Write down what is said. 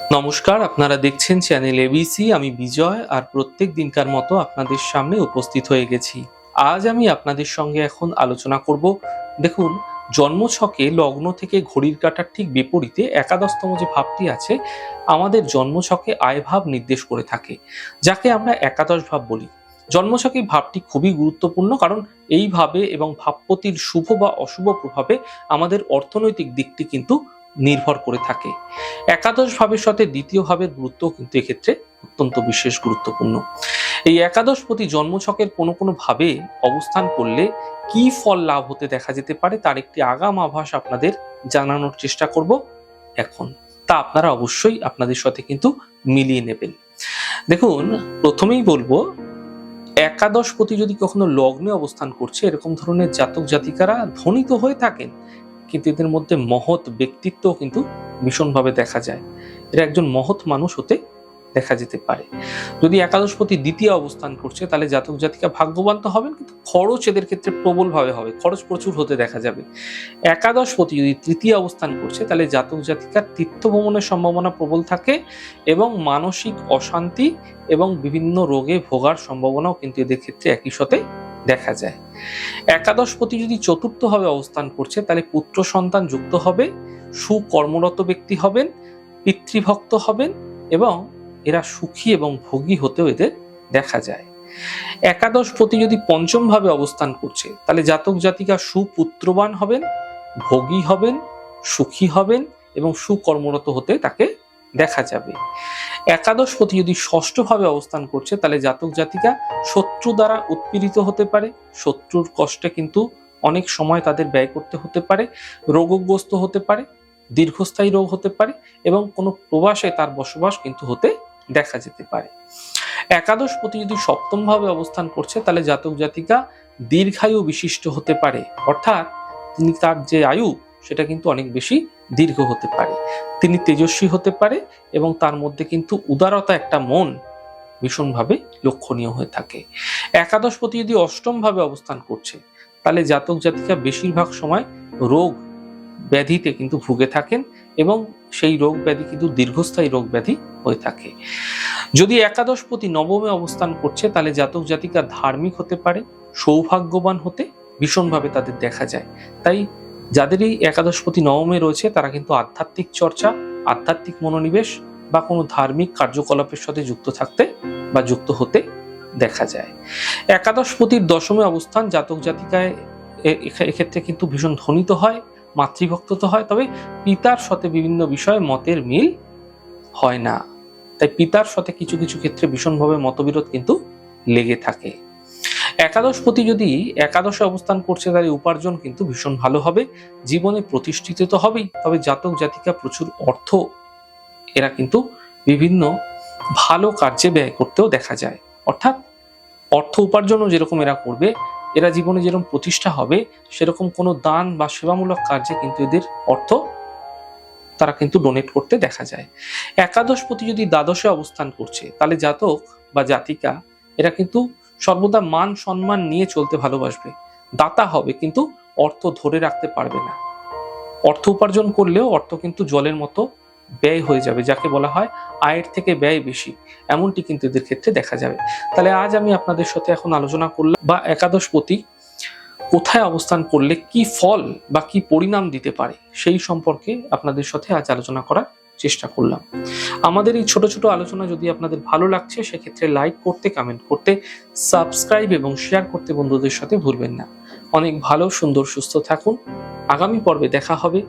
নমস্কার, আপনারা দেখছেন চ্যানেল এবিসি আমি বিজয় আর প্রত্যেক দিনকার মতো আপনাদের সামনে উপস্থিত হয়ে গেছি। আজ আমি আপনাদের সঙ্গে এখন আলোচনা করব, দেখুন, জন্মছকে লগ্ন থেকে ঘড়ির কাঁটার ঠিক বিপরীতে একাদশতম যে ভাবটি আছে, আমাদের জন্মছকে আয় ভাব নির্দেশ করে থাকে, যাকে আমরা একাদশ ভাব বলি। জন্মছকে ভাবটি খুবই গুরুত্বপূর্ণ কারণ এইভাবে এবং ভাবপতির শুভ বা অশুভ প্রভাবে আমাদের অর্থনৈতিক দিকটি কিন্তু নির্ভর করে থাকে। একাদশ ভাবের সাথে দ্বিতীয় ভাবের গুরুত্ব কিন্তু এক্ষেত্রে অত্যন্ত বিশেষ গুরুত্বপূর্ণ। এই একাদশ প্রতি জন্মছকের কোনো কোনো ভাবে অবস্থান করলে কি ফল লাভ হতে দেখা যেতে পারে তার একটি আগাম আভাস আপনাদের জানানোর চেষ্টা করব এখন। তা আপনারা অবশ্যই আপনাদের সাথে কিন্তু মিলিয়ে নেবেন। দেখুন, প্রথমেই বলব, একাদশ প্রতি যদি কখনো লগ্নে অবস্থান করছে, এরকম ধরনের জাতক জাতিকারা ধনী তো হয়ে থাকেন কিন্তু এদের মধ্যে মহৎ ব্যক্তিত্ব কিন্তু ভীষণভাবে দেখা যায়। এরা একজন মহৎ মানুষ হতে দেখা যেতে পারে। যদি একাদশপতি দ্বিতীয় অবস্থান করছে, তাহলে জাতক জাতিকা ভাগ্যবান তো হবেন, কিন্তু খরচ এদের ক্ষেত্রে প্রবলভাবে হবে। খরচ প্রচুর হতে দেখা যাবে। একাদশপতি যদি তৃতীয় অবস্থান করছে, তাহলে জাতক জাতিকার তীর্থ ভ্রমণের সম্ভাবনা প্রবল থাকে এবং মানসিক অশান্তি এবং বিভিন্ন রোগে ভোগার সম্ভাবনাও কিন্তু এদের ক্ষেত্রে একই সাথে দেখা যায়। একাদশ একাদশপতি যদি চতুর্থভাবে অবস্থান করছে, তাহলে পুত্র সন্তান যুক্ত হবে, সুকর্মরত ব্যক্তি হবেন, পিতৃভক্ত হবেন এবং এরা সুখী এবং ভোগী হতেও এদের দেখা যায়। একাদশপতি যদি পঞ্চম ভাবে অবস্থান করছে, তাহলে জাতক জাতিকা সুপুত্রবান হবেন, ভোগী হবেন, সুখী হবেন এবং সুকর্মরত হতে তাকে দেখা যাবে। একাদশ একাদশপতি যদি ষষ্ঠভাবে অবস্থান করছে, তাহলে জাতক জাতিকা শত্রু দ্বারা উৎপীড়িত হতে পারে। শত্রুর কষ্টে কিন্তু অনেক সময় তাদের ব্যয় করতে হতে পারে, রোগগ্রস্ত হতে পারে, দীর্ঘস্থায়ী রোগ হতে পারে এবং কোনো প্রবাসে তার বসবাস কিন্তু হতে দেখা যেতে পারে। একাদশ পতি যদি সপ্তম ভাবে অবস্থান করছে, তাহলে জাতক জাতিকা দীর্ঘায়ু বিশিষ্ট হতে পারে। অর্থাৎ তিনি তার যে আয়ু সেটা কিন্তু অনেক বেশি দীর্ঘ হতে পারে। তিনি তেজস্বী হতে পারে এবং তার মধ্যে কিন্তু উদারতা একটা মন ভীষণভাবে লক্ষণীয় হয়ে থাকে। একাদশপতি যদি অষ্টম ভাবে অবস্থান করছে, তাহলে জাতক জাতিকা বেশিরভাগ সময় রোগ ব্যাধিতে কিন্তু ভুগে থাকেন এবং সেই রোগ ব্যাধি কিন্তু দীর্ঘস্থায়ী রোগ ব্যাধি হয়ে থাকে। যদি একাদশপতি নবমে অবস্থান করছে, তাহলে জাতক জাতিকা ধার্মিক হতে পারে, সৌভাগ্যবান হতে ভীষণভাবে তাদের দেখা যায়। তাই যাদের এই একাদশপতি নবমে রয়েছে, তারা কিন্তু আধ্যাত্মিক চর্চা, আধ্যাত্মিক মনোনিবেশ বা কোনো ধার্মিক কার্যকলাপের সাথে যুক্ত থাকতে বা যুক্ত হতে দেখা যায়। একাদশপতির দশমে অবস্থান জাতক জাতিকায় এক্ষেত্রে কিন্তু ভীষণ ধ্বনিত হয়, মাতৃভক্ত তো হয়, তবে পিতার সাথে বিভিন্ন বিষয়ে মতের মিল হয় না। তাই পিতার সাথে কিছু কিছু ক্ষেত্রে ভীষণভাবে মতবিরোধ কিন্তু লেগে থাকে। একাদশপতি যদি একাদশে অবস্থান করছে তাহলে উপার্জন কিন্তু ভীষণ ভালো হবে। জীবনে প্রতিষ্ঠিত তো হবেই, তবে জাতক জাতিকা প্রচুর অর্থ এরা কিন্তু বিভিন্ন ভালো কার্যে ব্যয় করতেও দেখা যায়। অর্থাৎ অর্থ উপার্জনও যেরকম এরা করবে, এরা জীবনে যেরকম প্রতিষ্ঠা হবে, সেরকম কোনো দান বা সেবামূলক কার্যে কিন্তু এদের অর্থ তারা কিন্তু ডোনেট করতে দেখা যায়। একাদশপতি যদি দ্বাদশে অবস্থান করছে, তাহলে জাতক বা জাতিকা এরা কিন্তু সর্বদা মান সম্মান নিয়ে চলতে ভালোবাসবে। দাতা হবে, কিন্তু অর্থ ধরে রাখতে পারবে না। অর্থ উপার্জন করলেও অর্থ কিন্তু জলের মতো ব্যয় হয়ে যাবে, যাকে বলা হয় আয়ের থেকে ব্যয় বেশি। এমনটি কিন্তু এদের ক্ষেত্রে দেখা যাবে। তাহলে আজ আমি আপনাদের সাথে এখন আলোচনা করলাম বা একাদশ একাদশপতি কোথায় অবস্থান করলে কি ফল বা কি পরিণাম দিতে পারে, সেই সম্পর্কে আপনাদের সাথে আজ আলোচনা করার চেষ্টা করলাম। আমাদের এই ছোট ছোট আলোচনা যদি আপনাদের ভালো লাগছে, সেক্ষেত্রে লাইক করতে কমেন্ট করতে সাবস্ক্রাইব এবং শেয়ার করতে বন্ধুদের সাথে ভুলবেন না। অনেক ভালো, সুন্দর, সুস্থ থাকুন। আগামী পর্বে দেখা হবে।